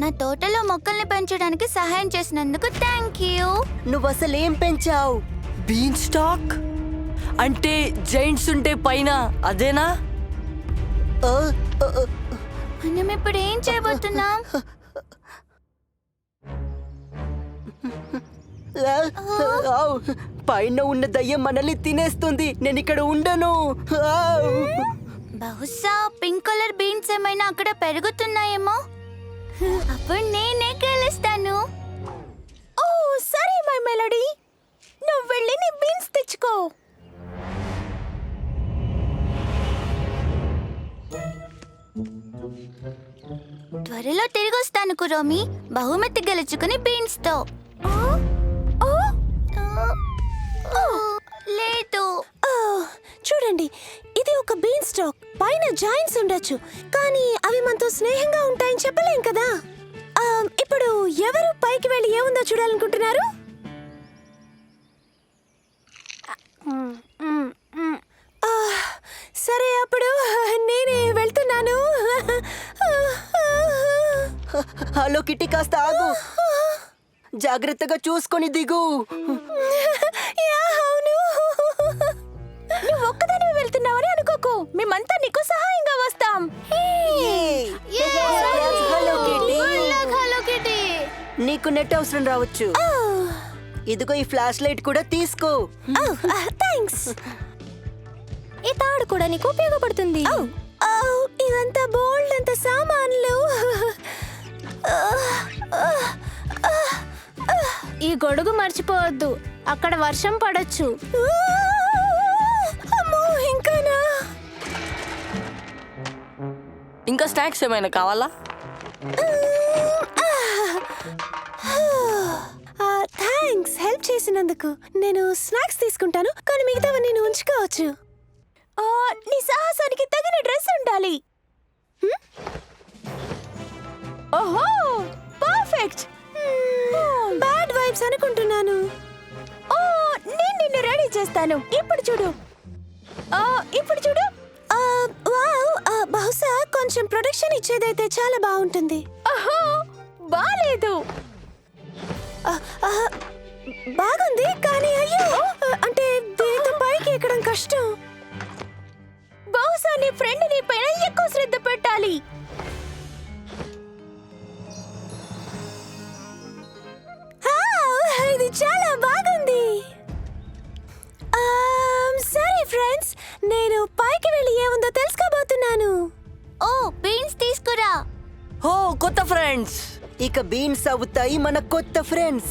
నా తోటలో మొక్కల్ని పెంచడానికి సహాయం చేసినందుకు థ్యాంక్ యూ నువ్వు అసలు ఏం పెంచావు? Been stock? అంటే జైంట్స్ ఉంటే పైన అదేనా? మనం ఇప్పుడు ఏం చేయబోతున్నాం? పైన ఉన్న దయ్యం మనల్ని తినేస్తుంది. నేను ఇక్కడ ఉండను. ఆవ్. బహుశా పింక్ కలర్ బీన్స్ ఏమైనా అక్కడ పెరుగుతున్నాయేమో? అప్పుడు నేనే గెలుస్తాను. ఓ సరే మై మెలడీ. నువ్వు వెళ్ళి నీ బీన్స్ తెచ్చుకో. త్వరలో తిరిగి వస్తాను కురోమి. బహుమతి గెలుచుకుని బీన్స్తో లేదు. చూడండి ఒక బీన్ స్టాక్ పైన జాయింట్స్ ఉండొచ్చు. కానీ అవి మనతో స్నేహంగా ఉంటాయని చెప్పలేం కదా. ఇప్పుడు ఎవరు పైకి వెళ్ళి ఏముందో చూడాలనుకుంటున్నారు? సరే అప్పుడు నేనే వెళ్తున్నాను. హలో కిట్టి కాస్త ఆగు. జాగ్రత్తగా చూసుకొని దిగు. మేమంతా నీకు సహాయంగా వస్తాం. నీకు నెట్ అవసరం రావచ్చు. ఇదిగో ఈ ఫ్లాష్ లైట్ కూడా తీసుకో. థ్యాంక్స్ ఈ తాడు కూడా నీకు ఉపయోగపడుతుంది. ఇదంతా బోల్డ్ అంత సామాన్లు. ఈ గొడుగు మర్చిపోవద్దు. అక్కడ వర్షం పడొచ్చు. ఇంకా స్నాక్స్ ఏమైనా కావాలా? థ్యాంక్స్ హెల్ప్ చేసినందుకు. నేను స్నాక్స్ తీసుకుంటాను కానీ మిగతావన్నీ నేను ఉంచుకోవచ్చు. ఆ, నీ సాహసానికి తగిన డ్రెస్ ఉండాలి. ఓహో! పర్ఫెక్ట్! బ్యాడ్ వైబ్స్ అనుకుంటున్నాను. ఓ నేను నిన్ను రెడీ చేస్తాను. ఇప్పుడు చూడు. ఇప్పుడు చూడు. ప్రొడక్షన్ ఇచ్చేదైతే చాలా బాగుంటుంది. ఓహో బాలేదు. బాగుంది కానీ అయ్యో అంటే దీనితో పైకి ఎక్కడం కష్టం. బహుశా నీ ఫ్రెండ్ నీ పైన ఎక్కువ శ్రద్ధ పెట్టాలి. ఇది చాలా బాగుంది. సరే ఫ్రెండ్స్ నేను ఓ కొత్త ఫ్రెండ్స్. ఇక బీన్స్ అవుతాయి మన కొత్త friends.